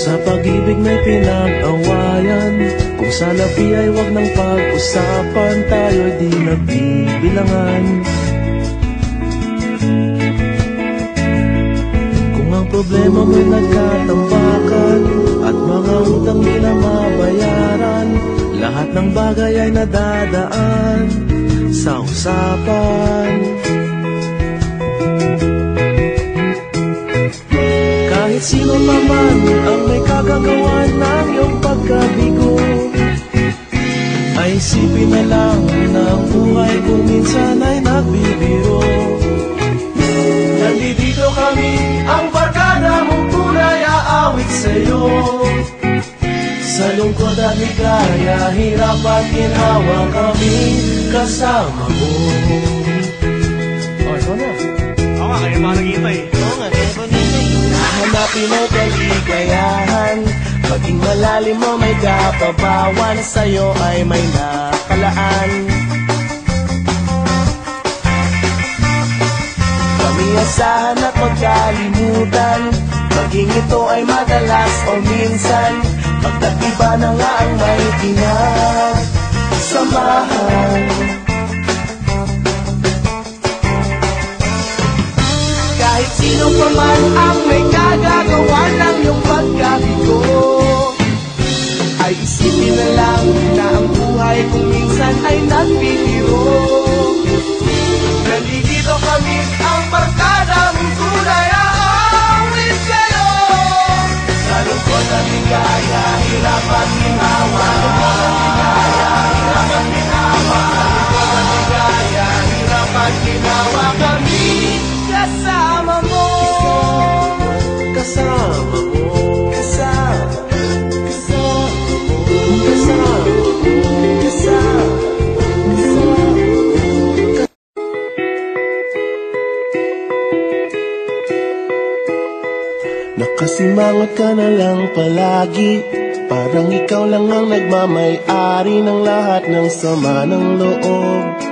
sa pag-ibig may pinag-awayan. Kung sa labi ay wag nang pag-usapan Tayo'y di nagbibilangan. Kung ang problema mo'y nagkatambakan At mga utang di na mabayaran Lahat ng bagay ay nadadaan Sa usapan kagagawa ng iyong pagkabigo Ay isipin na lang na ang buhay kung minsan ay nagbibiro Nandito kami, ang barkada mong tunay aawit sa'yo Sa lungkot at ligaya, hirap at ginawa kami kasama mo Oh, ikaw na. Oo nga, kaya pa nakita eh. Hanapin mo Maging malalim mo may kapabawan Sa'yo ay may nakalaan. Pamiyasahan at magkalimutan. Maging ito ay madalas o minsan. Pagkatiba na nga ang may pinagsamahan Kahit sino pa man ang may Kasama mo Kasama mo Kasama Kasama Kasama Nakasimangot ka na lang palagi. Parang ikaw lang ang nagmamay-ari ng lahat ng sama ng loob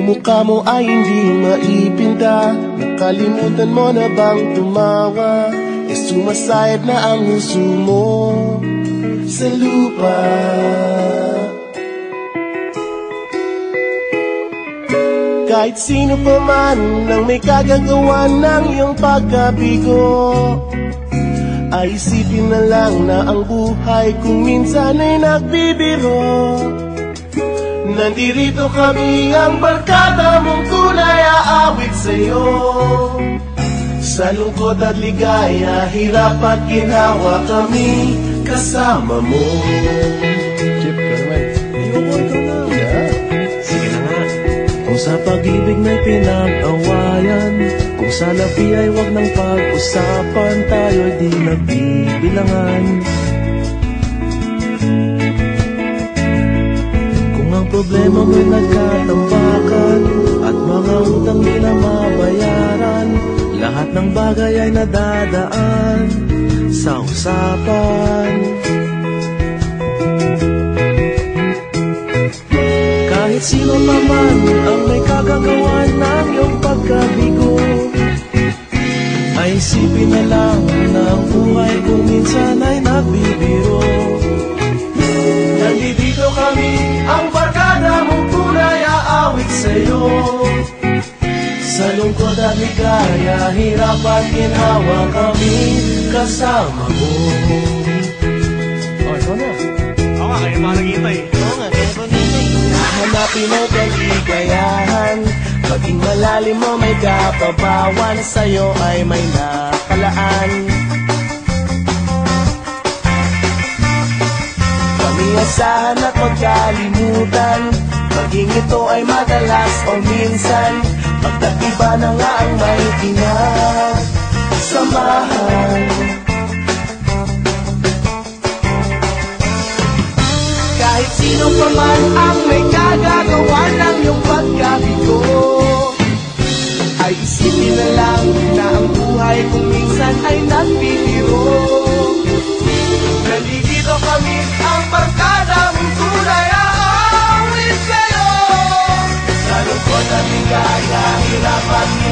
Pagmumukha mo ay hindi maipinta. Nakalimutan mo na bang tumawa? E sumasayad na ang huso mo sa lupa. Kahit sino pa man nang may kagagawa ng iyong pagkabigo Ay isipin na lang na ang buhay kung minsan ay nagbibiro Nandirito kami ang barkada mong tunay aawit sa'yo Sa lungkot at ligaya, hirap at ginawa kami kasama mo Chip naman. Ayoko, ikaw na Yeah. Sige na nga. Kung sa pag-ibig may pinag-awayan Kung sa labi ay wag nang pag-usapan Tayo'y di nagbibilangan problema mo'y nagkatambakan At mga utang di na mabayaran. Lahat ng bagay ay nadadaan Sa usapan. Kahit sino pa man ang may kagagawa ng iyong pagkabigo Ay isipin na lang na ang buhay kung minsan ay nagbibiro. Nandito kami, sa'yo. Sa lungkot at ligaya, hirap at ginhawa kami kasama mo. Oh, ikaw na. Oo nga, pa naghihintay. Oo nga, kaya ko nito Hanapin mo kaligayahan Maging malalim mo may kapabawan. Sa'yo ay may nakalaan. Pamiyasahan at magkalimutan Maging ito ay madalas o minsan Magkaiba na nga ang may pinasamahan Kahit sino pa man ang may kagagawa ng iyong pagkabigo Ay isipin na lang na ang buhay kung minsan ay nagbibiro Nandito kami ang barkadang aawit kayo